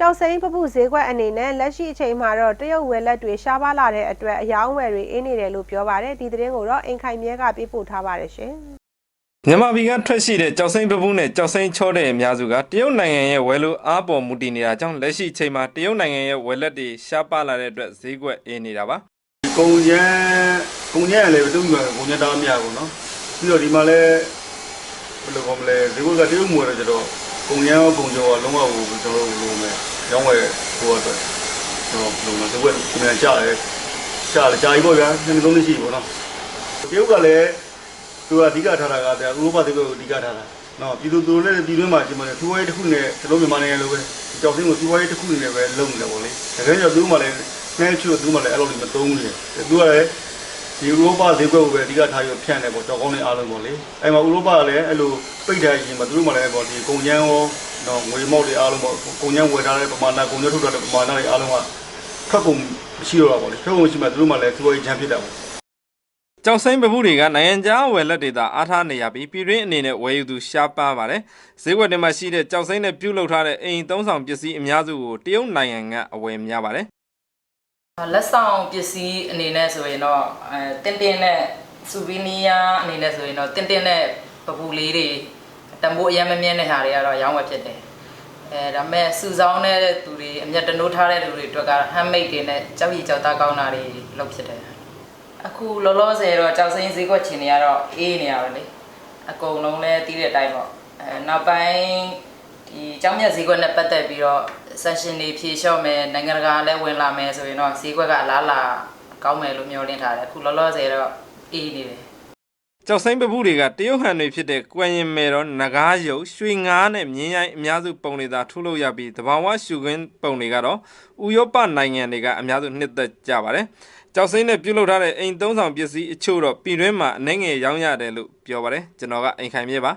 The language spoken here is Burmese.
ကြောက်စိမ်းပပုဈေးကွက်အနေနဲ့လက်ရှိအချိန်မှာတော့တရုတ်ဝယ်လက်တွေရှားပါလာတဲ့အတွက်အယောင်းဝယ်တွေအင်းနေတယ်လို့ပြောပါတယ်ဒီသတင်းကိုတော့အင်ခိုင်မြဲကပြပို့ထားပါတယ်ရှင် မြန်မာပြည်ကထွက်ရှိတဲ့ကြောက်စိမ့်ပပူးနဲ့ကြောက်စိမ့်ချောတဲ့အများစုကတရုတ်နိုင်ငံရဲ့ဝယ်လို့အားပေါ်မူတည်နေတာကြောင့်လက်ရှိအချိန်မှာတရုတ်နိုင်ငံရဲ့ဝယ်လက်တွေရှားပါလာတဲ့အတွက်ဈေးကွက်အေးနေတာပါ ကုံရန်ကုံရန်လည်းတုံးပြန်ကုံရန်တောင်းမရဘူးเนาะပြီးတော့ဒီမှာလည်းဘယ်လိုခေါ်မလဲဒီကုတ်ကတရုတ်မွေတော့ကျတော့ ကုံရန်ရောကုံကျော်ရောလုံးဝကိုကျွန်တော်တို့လိုမယ်ရောင်းဝယ်ဟိုအတွက်ကျွန်တော်လိုမယ်ဒီဝက်ပြန်ကြတယ်ရှားတယ်ကြာပြီပေါ့ဗျာနှစ်သုံးနှစ်ရှိပြီပေါ့နော်တရုတ်ကလည်းသူကအဓိကထားတာကတရားဥရောပတရုတ်ကိုအဓိကထားတာနော်ပြည်သူသူတို့လည်းပြည်တွင်းမှာဒီမှာစီးပွားရေးတစ်ခုနဲ့ကျွန်တော်မြန်မာနိုင်ငံလိုပဲကြောက်စင်းကိုစီးပွားရေးတစ်ခုနဲ့ပဲလုပ်နေတယ်ပေါ့လေတကယ်ကြောင့်သူ့မှာလည်းနှဲချွတ်သူ့မှာလည်းအဲ့လိုမသုံးဘူးလေသူကလည်း ဒီဥရောပဈေးကွက်ကိုပဲအဓိကထားပြီးဖြန့်တယ်ပေါ့ကြောက်ကောင်းတဲ့အားလုံးပေါ့လေအဲ့မှာဥရောပကလည်းအဲ့လိုပိတ်ထားရင်မှာသူတို့မှလည်းပေါ့ဒီကုန်ကျန်းရောတော့ငွေမောက်တွေအားလုံးပေါ့ကုန်ကျန်းဝယ်ထားတဲ့ပမာဏကုန်ကျန်းထုတ်ထားတဲ့ပမာဏတွေအားလုံးကထွက်ကုန်မရှိတော့တာပေါ့လေထွက်ကုန်ရှိမှသူတို့မှလည်းသူ့ရဲ့ချမ်းဖြစ်တာပေါ့ကြောက်စိမ့်ပပူးတွေကနိုင်ငံခြားဝယ်လက်တွေသာအားထားနေရပြီးပြည်တွင်းအနေနဲ့ဝယ်ယူသူရှားပါပါတယ်ဈေးကွက်တွေမှာရှိတဲ့ကြောက်စိမ့်နဲ့ပြုတ်လုထားတဲ့အိမ်သုံးဆောင်ပစ္စည်းအများစုကိုတရုတ်နိုင်ငံကအဝယ်များပါတယ် လက်ဆောင်ပစ္စည်းအနေနဲ့ဆိုရင်တော့အဲတင်းတင်းနဲ့စူဗီနီယာအနေနဲ့ဆိုရင်တော့တင်းတင်းနဲ့ပပူလေးတွေတံမိုးအရင်မမြင်တဲ့ဟာတွေကတော့ရောင်းဝယ်ဖြစ်တယ်အဲဒါပေမဲ့စူဆောင်းတဲ့သူတွေအမျက်တနိုးထားတဲ့လူတွေအတွက်ကတော့ handmade တွေနဲ့ကြောက်ရီကြောက်သားကောင်းတာတွေလုပ်ဖြစ်တယ်အခုလောလောဆယ်တော့ကြောက်စိမ်းဈေးကွက်ချင်နေရတော့အေးနေရပါလေအကုန်လုံးလည်းတီးတဲ့အတိုင်းပေါ့အဲနောက်ပိုင်းဒီကြောင်းမြတ်ဈေးကွက်နဲ့ပတ်သက်ပြီးတော့ session တွေဖြေလျှော့မယ်နိုင်ငံတကာလည်းဝင်လာမယ်ဆိုရင်တော့ဈေးကွက်ကအလားလာကောင်းမယ်လို့မျှော်လင့်ထားတယ်အခုလောလောဆယ်တော့အေးနေတယ်ကြောက်စိမ့်ပပူးတွေကတရုတ်ဟန်တွေဖြစ်တဲ့ကွမ်ရင်မဲတော့နဂါးရုပ်ရွှေငါးနဲ့မြင်းရိုင်းအများစုပုံတွေသာထုတ်လုပ်ရပြီးတဘာဝရှုခင်းပုံတွေကတော့ဥရောပနိုင်ငံတွေကအများစုနှစ်သက်ကြပါတယ်ကြောက်စိမ့်နဲ့ပြုတ်လုထားတဲ့အိမ်သုံးဆောင်ပစ္စည်းအချို့တော့ပြည်တွင်းမှာအနေငယ်ရောင်းရတယ်လို့ပြောပါတယ်ကျွန်တော်ကအိမ်ခိုင်မြဲပါ